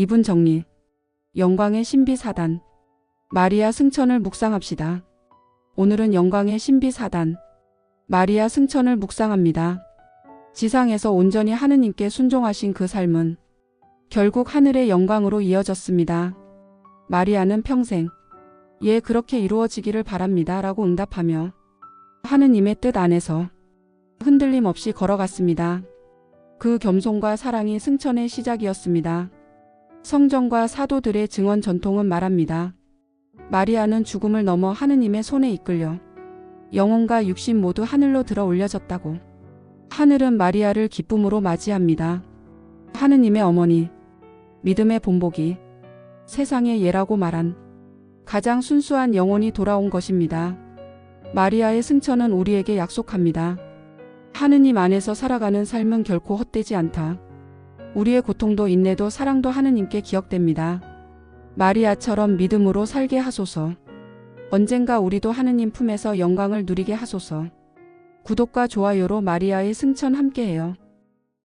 이분 정리. 영광의 신비 사단. 마리아 승천을 묵상합시다. 오늘은 영광의 신비 사단. 마리아 승천을 묵상합니다. 지상에서 온전히 하느님께 순종하신 그 삶은 결국 하늘의 영광으로 이어졌습니다. 마리아는 평생 예 그렇게 이루어지기를 바랍니다 라고 응답하며 하느님의 뜻 안에서 흔들림 없이 걸어갔습니다. 그 겸손과 사랑이 승천의 시작이었습니다. 성전과 사도들의 증언 전통은 말합니다. 마리아는 죽음을 넘어 하느님의 손에 이끌려 영혼과 육신 모두 하늘로 들어 올려졌다고. 하늘은 마리아를 기쁨으로 맞이합니다. 하느님의 어머니, 믿음의 본보기, 세상의 예라고 말한 가장 순수한 영혼이 돌아온 것입니다. 마리아의 승천은 우리에게 약속합니다. 하느님 안에서 살아가는 삶은 결코 헛되지 않다. 우리의 고통도 인내도 사랑도 하느님께 기억됩니다. 마리아처럼 믿음으로 살게 하소서. 언젠가 우리도 하느님 품에서 영광을 누리게 하소서. 구독과 좋아요로 마리아의 승천 함께해요.